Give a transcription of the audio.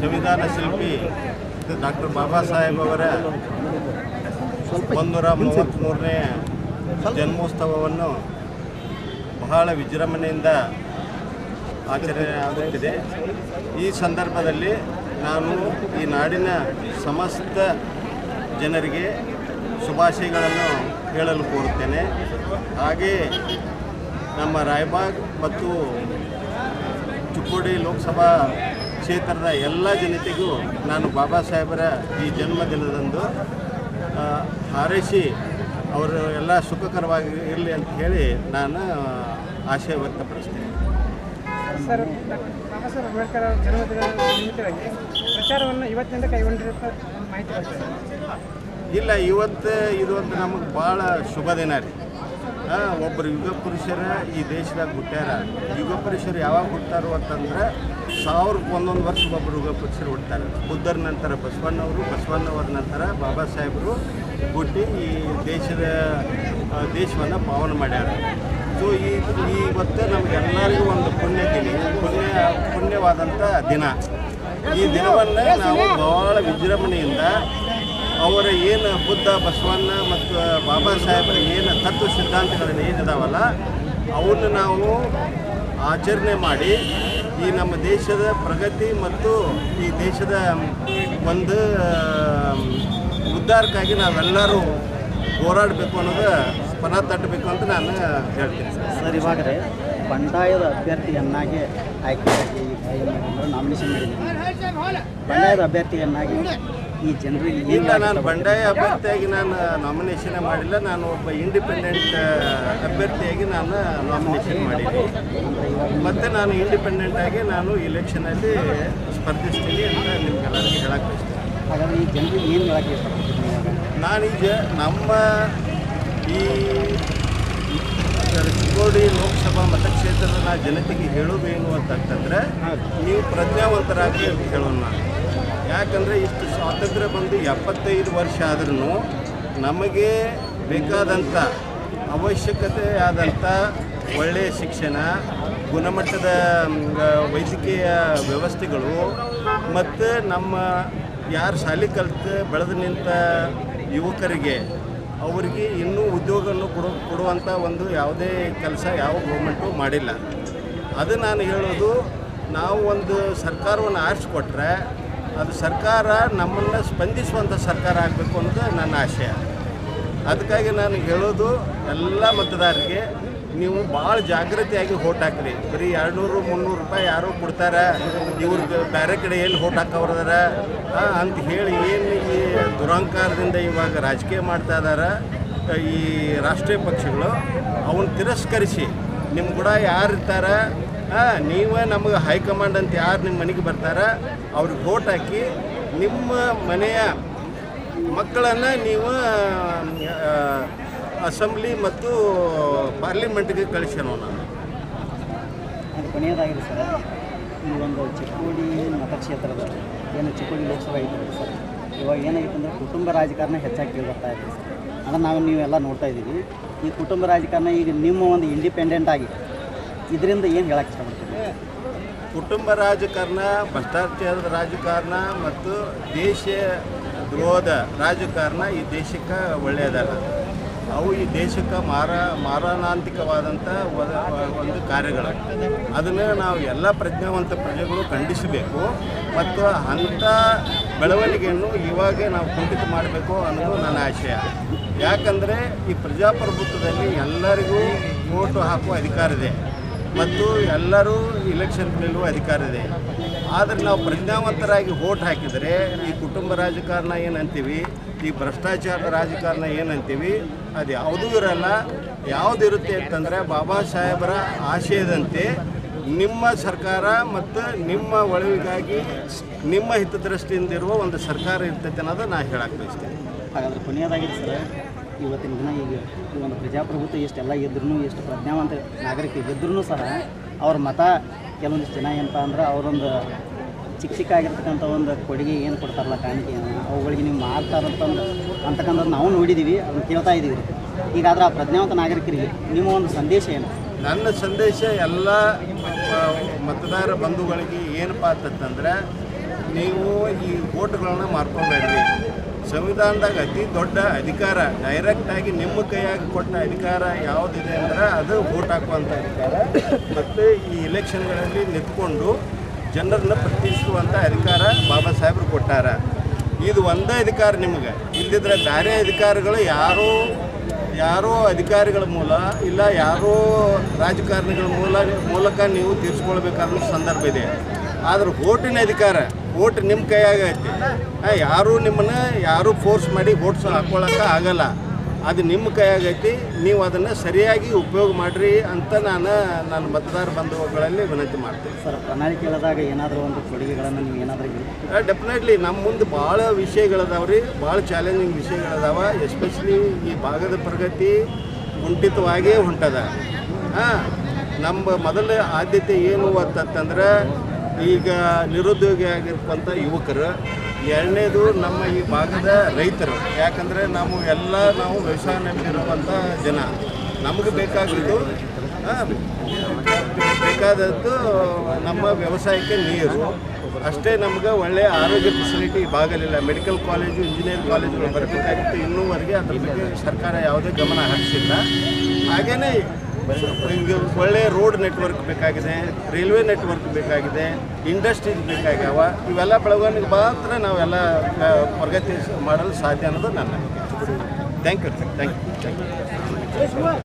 ಸಂವಿಧಾನ ಶಿಲ್ಪಿ ಡಾಕ್ಟರ್ ಬಾಬಾ ಸಾಹೇಬ್ ಅವರ ಒಂದೂರ ಮೂವತ್ತ್ಮೂರನೇ ಜನ್ಮೋತ್ಸವವನ್ನು ಬಹಳ ವಿಜೃಂಭಣೆಯಿಂದ ಆಚರಣೆ ಆಗುತ್ತಿದೆ ಈ ಸಂದರ್ಭದಲ್ಲಿ ನಾನು ಈ ನಾಡಿನ ಸಮಸ್ತ ಜನರಿಗೆ ಶುಭಾಶಯಗಳನ್ನು ಹೇಳಲು ಕೋರುತ್ತೇನೆ. ಹಾಗೆಯೇ ನಮ್ಮ ರಾಯಬಾಗ್ ಮತ್ತು ಚಿಕ್ಕೋಡಿ ಲೋಕಸಭಾ ಕ್ಷೇತ್ರದ ಎಲ್ಲ ಜನತೆಗೂ ನಾನು ಬಾಬಾ ಸಾಹೇಬರ ಈ ಜನ್ಮದಿನದಂದು ಹಾರೈಸಿ ಅವರು ಎಲ್ಲ ಸುಖಕರವಾಗಿ ಇರಲಿ ಅಂತ ಹೇಳಿ ನಾನು ಆಶಯ ವ್ಯಕ್ತಪಡಿಸ್ತೇನೆ. ಸರ್ ಬಾಬಾ ಸಾಹೇಬ್ ಅಂಬೇಡ್ಕರ್ ಅವರ ಜನ್ಮದಿನದ ನಿಮಿತ್ತವಾಗಿ ಪ್ರಚಾರವನ್ನು ಇವತ್ತಿನಿಂದ ಕೈಗೊಂಡಿರುತ್ತ ಒಂದು ಮಾಹಿತಿ ಇಲ್ಲ ಇವತ್ತು ಇದು ಒಂದು ನಮಗೆ ಭಾಳ ಶುಭ ದಿನ ರೀ. ಒಬ್ಬರು ಯುಗ ಪುರುಷರ ಈ ದೇಶದಾಗ ಹುಟ್ಟ್ಯಾರ. ಯುಗ ಪುರುಷರು ಯಾವಾಗ ಹುಟ್ಟಾರು ಅಂತಂದ್ರೆ ಸಾವಿರಕ್ಕೆ ಒಂದೊಂದು ವರ್ಷ ಒಬ್ಬರು ಯುಗ ಪುರುಷರು ಹುಟ್ಟಾರೆ. ಬುದ್ಧರ ನಂತರ ಬಸವಣ್ಣವರು, ಬಸವಣ್ಣವರ ನಂತರ ಬಾಬಾ ಸಾಹೇಬರು ಹುಟ್ಟಿ ಈ ದೇಶದ ದೇಶವನ್ನು ಪಾವನ ಮಾಡ್ಯಾರ. ಸೊ ಈ ಇವತ್ತು ನಮಗೆಲ್ಲರಿಗೂ ಒಂದು ಪುಣ್ಯ ದಿನ ಪುಣ್ಯ ಪುಣ್ಯವಾದಂಥ ದಿನ. ಈ ದಿನವನ್ನು ನಾವು ಭಾಳ ವಿಜೃಂಭಣೆಯಿಂದ ಅವರ ಏನು ಬುದ್ಧ ಬಸವಣ್ಣ ಮತ್ತು ಬಾಬಾ ಸಾಹೇಬರ ಏನು ತತ್ವ ಸಿದ್ಧಾಂತಗಳನ್ನು ಏನಿದಾವಲ್ಲ ಅವನ್ನು ನಾವು ಆಚರಣೆ ಮಾಡಿ ಈ ನಮ್ಮ ದೇಶದ ಪ್ರಗತಿ ಮತ್ತು ಈ ದೇಶದ ಒಂದು ಉದ್ಧಾರಕ್ಕಾಗಿ ನಾವೆಲ್ಲರೂ ಹೋರಾಡಬೇಕು ಅನ್ನೋದು ಪಣ ತಟ್ಟಬೇಕು ಅಂತ ನಾನು ಹೇಳ್ತೀನಿ. ಸರ್ ಇವಾಗ್ರೆ ಇವಾಗ ಬಂಡಾಯದ ಅಭ್ಯರ್ಥಿಯನ್ನಾಗಿ ಆಯ್ಕೆಯಾಗಿ ನಾಮಿನೇಷನ್ ಮಾಡಿದ್ದೀನಿ ಬಂಡಾಯದ ಅಭ್ಯರ್ಥಿಯನ್ನಾಗಿ ಈ ಜನರಿಗೆ ಇಲ್ಲ ನಾನು ಬಂಡಾಯ ಅಭ್ಯರ್ಥಿಯಾಗಿ ನಾನು ನಾಮಿನೇಷನ್ ಮಾಡಿಲ್ಲ. ನಾನು ಒಬ್ಬ ಇಂಡಿಪೆಂಡೆಂಟ್ ಅಭ್ಯರ್ಥಿಯಾಗಿ ನಾನು ನಾಮಿನೇಷನ್ ಮಾಡಿದ್ದೆ ಮತ್ತು ನಾನು ಇಂಡಿಪೆಂಡೆಂಟ್ ಆಗಿ ನಾನು ಇಲೆಕ್ಷನಲ್ಲಿ ಸ್ಪರ್ಧಿಸ್ತೀನಿ ಅಂತ ನಿಮ್ಗೆಲ್ಲರಿಗೂ ಹೇಳಕ್ಕೆ ಇಷ್ಟ. ಹಾಗಾದ್ರೆ ಈ ಜನರಿಗೆ ಏನು ಹೇಳಕ್ಕೆ ಇಷ್ಟಪಡ್ತೀನಿ ನಾನೀಗ ನಮ್ಮ ಈ ಚಿಕ್ಕೋಡಿ ಲೋಕಸಭಾ ಮತಕ್ಷೇತ್ರದ ನಾ ಜನತೆಗೆ ಹೇಳೋದೇನು ಅಂತಂದ್ರೆ ನೀವು ಪ್ರಜ್ಞಾವಂತರಾಗಿ ಅಂತ ಹೇಳೋಣ. ನಾನು ಯಾಕಂದರೆ ಇಷ್ಟು ಸ್ವಾತಂತ್ರ್ಯ ಬಂದು ಎಪ್ಪತ್ತೈದು ವರ್ಷ ಆದ್ರೂ ನಮಗೆ ಬೇಕಾದಂಥ ಅವಶ್ಯಕತೆ ಆದಂಥ ಒಳ್ಳೆಯ ಶಿಕ್ಷಣ, ಗುಣಮಟ್ಟದ ವೈದ್ಯಕೀಯ ವ್ಯವಸ್ಥೆಗಳು ಮತ್ತು ನಮ್ಮ ಯಾರು ಶಾಲೆ ಕಲಿತು, ಬೆಳೆದು ನಿಂತ ಯುವಕರಿಗೆ ಅವರಿಗೆ ಇನ್ನೂ ಉದ್ಯೋಗವನ್ನು ಕೊಡು, ಕೊಡುವಂಥ ಒಂದು ಯಾವುದೇ ಕೆಲಸ ಯಾವ ಗೌರ್ಮೆಂಟು ಮಾಡಿಲ್ಲ. ಅದು ನಾನು ಹೇಳೋದು, ನಾವು ಒಂದು ಸರ್ಕಾರವನ್ನು ಆರಿಸ್ಕೊಟ್ರೆ ಅದು ಸರ್ಕಾರ ನಮ್ಮನ್ನು ಸ್ಪಂದಿಸುವಂಥ ಸರ್ಕಾರ ಆಗಬೇಕು ಅನ್ನೋದು ನನ್ನ ಆಶಯ. ಅದಕ್ಕಾಗಿ ನಾನು ಹೇಳೋದು ಎಲ್ಲ ಮತದಾರರಿಗೆ, ನೀವು ಭಾಳ ಜಾಗೃತಿಯಾಗಿ ಹೋಟ್ ಹಾಕ್ರಿ. ಬರೀ ಎರಡುನೂರು, ಮುನ್ನೂರು ರೂಪಾಯಿ ಯಾರೋ ಕೊಡ್ತಾರೆ. ಇವ್ರಿಗೆ ಬೇರೆ ಕಡೆ ಎಲ್ಲಿ ಹೋಟ್ ಹಾಕೋರ್ದಾರ ಅಂತ ಹೇಳಿ ಏನು ಈ ದುರಂಕಾರದಿಂದ ಇವಾಗ ರಾಜಕೀಯ ಮಾಡ್ತಾ ಇದ್ದಾರೆ ಈ ರಾಷ್ಟ್ರೀಯ ಪಕ್ಷಗಳು ಅವನ್ನ ತಿರಸ್ಕರಿಸಿ ನಿಮ್ಮ ಕೂಡ ಯಾರು ಇರ್ತಾರೆ ನೀವೇ ನಮಗೆ ಹೈಕಮಾಂಡ್ ಅಂತ ಯಾರು ನಿಮ್ಮ ಮನೆಗೆ ಬರ್ತಾರ, ಅವ್ರಿಗೆ ವೋಟ್ ಹಾಕಿ ನಿಮ್ಮ ಮನೆಯ ಮಕ್ಕಳನ್ನು ನೀವು ಅಸೆಂಬ್ಲಿ ಮತ್ತು ಪಾರ್ಲಿಮೆಂಟ್ಗೆ ಕಳಿಸ್ಯಾನೋ ನಾನು ಅದು ಕೊನೆಯದಾಗಿದೆ ಸರ್. ಈ ಒಂದು ಚಿಕ್ಕೋಡಿ ಮತಕ್ಷೇತ್ರದ ಏನು ಚಿಕ್ಕೋಡಿ ಲೋಕಸಭಾ ಸರ್? ಇವಾಗ ಏನಾಗಿತ್ತು ಅಂದರೆ ಕುಟುಂಬ ರಾಜಕಾರಣ ಹೆಚ್ಚಾಗಿ ಕೇಳಿ ಬರ್ತಾ ಇದೆ ಸರ್. ಅದನ್ನು ನಾವು ನೀವೆಲ್ಲ ನೋಡ್ತಾ ಇದ್ದೀವಿ ಈ ಕುಟುಂಬ ರಾಜಕಾರಣ ಈಗ ನಿಮ್ಮ ಒಂದು ಇಂಡಿಪೆಂಡೆಂಟ್ ಆಗಿ ಇದರಿಂದ ಏನು ಹೇಳಕ್ಕೆ ಇಷ್ಟಪಡ್ತೀನಿ ಕುಟುಂಬ ರಾಜಕಾರಣ, ಭ್ರಷ್ಟಾಚಾರದ ರಾಜಕಾರಣ ಮತ್ತು ದೇಶ ದ್ರೋಹದ ರಾಜಕಾರಣ ಈ ದೇಶಕ್ಕೆ ಒಳ್ಳೆಯದಲ್ಲ. ಅವು ಈ ದೇಶಕ್ಕೆ ಮಾರ ಮಾರಣಾಂತಿಕವಾದಂಥ ಒದ- ಕಾರ್ಯಗಳು. ಅದನ್ನು ನಾವು ಎಲ್ಲ ಪ್ರಜ್ಞಾವಂತ ಪ್ರಜೆಗಳು ಖಂಡಿಸಬೇಕು ಮತ್ತು ಅಂಥ ಬೆಳವಣಿಗೆಯನ್ನು ಇವಾಗ ನಾವು ಕುಂಠಿತ ಮಾಡಬೇಕು ಅನ್ನೋದು ನನ್ನ ಆಶಯ. ಯಾಕಂದರೆ ಈ ಪ್ರಜಾಪ್ರಭುತ್ವದಲ್ಲಿ ಎಲ್ಲರಿಗೂ ಓಟು ಹಾಕುವ ಅಧಿಕಾರ ಇದೆ. ಮತ್ತು ಎಲ್ಲರೂ ಇಲೆಕ್ಷನ್ ನಿಲ್ಲುವ ಅಧಿಕಾರ ಇದೆ. ಆದರೆ ನಾವು ಪ್ರಜ್ಞಾವಂತರಾಗಿ ವೋಟ್ ಹಾಕಿದರೆ ಈ ಕುಟುಂಬ ರಾಜಕಾರಣ ಏನಂತೀವಿ? ಈ ಭ್ರಷ್ಟಾಚಾರ ರಾಜಕಾರಣ ಏನಂತೀವಿ? ಅದು ಯಾವುದೂ ಇರಲ್ಲ. ಯಾವುದಿರುತ್ತೆ ಅಂತಂದರೆ ಬಾಬಾ ಸಾಹೇಬರ ಆಶಯದಂತೆ ನಿಮ್ಮ ಸರ್ಕಾರ ಮತ್ತು ನಿಮ್ಮ ಒಳವಿಗಾಗಿ ನಿಮ್ಮ ಹಿತದೃಷ್ಟಿಯಿಂದ ಇರುವ ಒಂದು ಸರ್ಕಾರ ಇರ್ತೈತೆ ಅನ್ನೋದು ನಾನು ಹೇಳಕ್ಕೆ ಬಯಸ್ತೇನೆ. ಹಾಗಾದ್ರೆ ಕೊನೆಯದಾಗಿದೆ ಸರ್. ಇವತ್ತಿನ ದಿನ ಈಗ ಈ ಒಂದು ಪ್ರಜಾಪ್ರಭುತ್ವ ಎಷ್ಟೆಲ್ಲ ಇದ್ರೂ ಎಷ್ಟು ಪ್ರಜ್ಞಾವಂತ ನಾಗರಿಕ ಇದ್ರೂ ಸಹ ಅವ್ರ ಮತ ಕೆಲವೊಂದಿಷ್ಟು ಜನ ಏನಪ್ಪ ಅಂದ್ರೆ ಅವರೊಂದು ಚಿಕ್ಕ ಚಿಕ್ಕ ಆಗಿರ್ತಕ್ಕಂಥ ಒಂದು ಕೊಡುಗೆ ಏನು ಕೊಡ್ತಾರಲ್ಲ ಕಾಣಿಕೆಯನ್ನು ಅವುಗಳಿಗೆ ನೀವು ಮಾಡ್ತಾರಂತಂದು ಅಂತಕ್ಕಂಥದ್ದು ನಾವು ನೋಡಿದ್ದೀವಿ ಅದನ್ನು ಕೇಳ್ತಾ ಇದ್ದೀವಿ ಹೀಗಾದ್ರೆ ಆ ಪ್ರಜ್ಞಾವಂತ ನಾಗರಿಕರಿಗೆ ನಿಮ್ಮ ಒಂದು ಸಂದೇಶ ಏನು? ನನ್ನ ಸಂದೇಶ ಎಲ್ಲ ಮತದಾರ ಬಂಧುಗಳಿಗೆ ಏನಪ್ಪ ಅಂತಂದ್ರೆ, ನೀವು ಈ ಓಟ್ಗಳನ್ನ ಮಾರ್ಕೊಬೇಡ್ರಿ ಸಂವಿಧಾನದಾಗ ಅತಿ ದೊಡ್ಡ ಅಧಿಕಾರ ಡೈರೆಕ್ಟಾಗಿ ನಿಮ್ಮ ಕೈಯಾಗಿ ಕೊಟ್ಟ ಅಧಿಕಾರ ಯಾವುದಿದೆ ಅಂದ್ರೆ ಅದು ವೋಟ್ ಹಾಕುವಂಥ ಅಧಿಕಾರ. ಮತ್ತು ಈ ಇಲೆಕ್ಷನ್ಗಳಲ್ಲಿ ನಿಂತ್ಕೊಂಡು ಜನರನ್ನ ಪ್ರತಿನಿಧಿಸುವಂತ ಅಧಿಕಾರ ಬಾಬಾ ಸಾಹೇಬರು ಕೊಟ್ಟಾರ. ಇದು ಒಂದೇ ಅಧಿಕಾರ ನಿಮಗೆ. ಇಲ್ಲದಿದ್ರೆ ಬೇರೆ ಅಧಿಕಾರಗಳು ಯಾರೋ ಯಾರೋ ಅಧಿಕಾರಿಗಳ ಮೂಲ ಇಲ್ಲ, ಯಾರೋ ರಾಜಕಾರಣಿಗಳ ಮೂಲ, ಮೂಲಕ ನೀವು ತೀರಿಸ್ಕೊಳ್ಬೇಕಾದ ಸಂದರ್ಭ ಇದೆ. ಆದ್ರೆ ಓಟಿನ ಅಧಿಕಾರ ಓಟ್ ನಿಮ್ಮ ಕೈಯಾಗ ಐತಿ. ಆ, ಯಾರೂ ನಿಮ್ಮನ್ನ ಯಾರು ಫೋರ್ಸ್ ಮಾಡಿ ಓಟ್ಸ್ ಹಾಕೊಳಕ್ಕೆ ಆಗಲ್ಲ. ಅದು ನಿಮ್ಮ ಕೈಯಾಗೈತಿ ನೀವು ಅದನ್ನು ಸರಿಯಾಗಿ ಉಪಯೋಗ ಮಾಡಿರಿ ಅಂತ ನಾನು ನನ್ನ ಮತದಾರ ಬಂಧುಗಳಲ್ಲಿ ವಿನಂತಿ ಮಾಡ್ತೀನಿ. ಸರ್ ಪ್ರಣಾಳಿಕೆ ಏನಾದರೂ ಒಂದು ಕೊಡುಗೆಗಳನ್ನು ನೀವು ಏನಾದರೂ ಡೆಫಿನೆಟ್ಲಿ ನಮ್ಮ ಮುಂದೆ ಭಾಳ ವಿಷಯಗಳದಾವ ರೀ ಭಾಳ ಚಾಲೆಂಜಿಂಗ್ ವಿಷಯಗಳದಾವ. ಎಸ್ಪೆಷಲಿ ಈ ಭಾಗದ ಪ್ರಗತಿ ಕುಂಠಿತವಾಗಿಯೇ ಹೊಂಟದ. ಹಾಂ ನಮ್ಮ ಮೊದಲ ಆದ್ಯತೆ ಏನು ಅಂತಂತಂದ್ರೆ ಈಗ ನಿರುದ್ಯೋಗಿ ಆಗಿರ್ತಕ್ಕಂಥ ಯುವಕರು, ಎರಡನೇದು ನಮ್ಮ ಈ ಭಾಗದ ರೈತರು. ಯಾಕಂದರೆ ನಾವು ಎಲ್ಲ ನಾವು ವ್ಯವಸಾಯ ನಂಬಿರುವಂಥ ಜನ. ನಮಗೆ ಬೇಕಾಗಿದ್ದು ಬೇಕಾದದ್ದು ನಮ್ಮ ವ್ಯವಸಾಯಕ್ಕೆ ನೀರು. ಅಷ್ಟೇ ನಮ್ಗೆ ಒಳ್ಳೆಯ ಆರೋಗ್ಯ ಫೆಸಿಲಿಟಿ ಭಾಗಲಿಲ್ಲ ಮೆಡಿಕಲ್ ಕಾಲೇಜು ಇಂಜಿನಿಯರಿಂಗ್ ಕಾಲೇಜುಗಳು ಬರಬೇಕಾಗಿತ್ತು. ಇನ್ನೂವರೆಗೆ ಅದ್ರ ಬಗ್ಗೆ ಸರ್ಕಾರ ಯಾವುದೇ ಗಮನ ಹರಿಸಿಲ್ಲ. ಹಾಗೆಯೇ ಈಗ ಒಳ್ಳೆಯ ರೋಡ್ ನೆಟ್ವರ್ಕ್ ಬೇಕಾಗಿದೆ, ರೈಲ್ವೆ ನೆಟ್ವರ್ಕ್ ಬೇಕಾಗಿದೆ, ಇಂಡಸ್ಟ್ರೀಸ್ ಬೇಕಾಗ್ಯಾವ, ಇವೆಲ್ಲ ಬೆಳವಣಿಗೆ ಮಾತ್ರ ನಾವೆಲ್ಲ ಪ್ರಗತಿ ಮಾಡಲು ಸಾಧ್ಯ ಅನ್ನೋದು ನನ್ನ thank you thank you thank you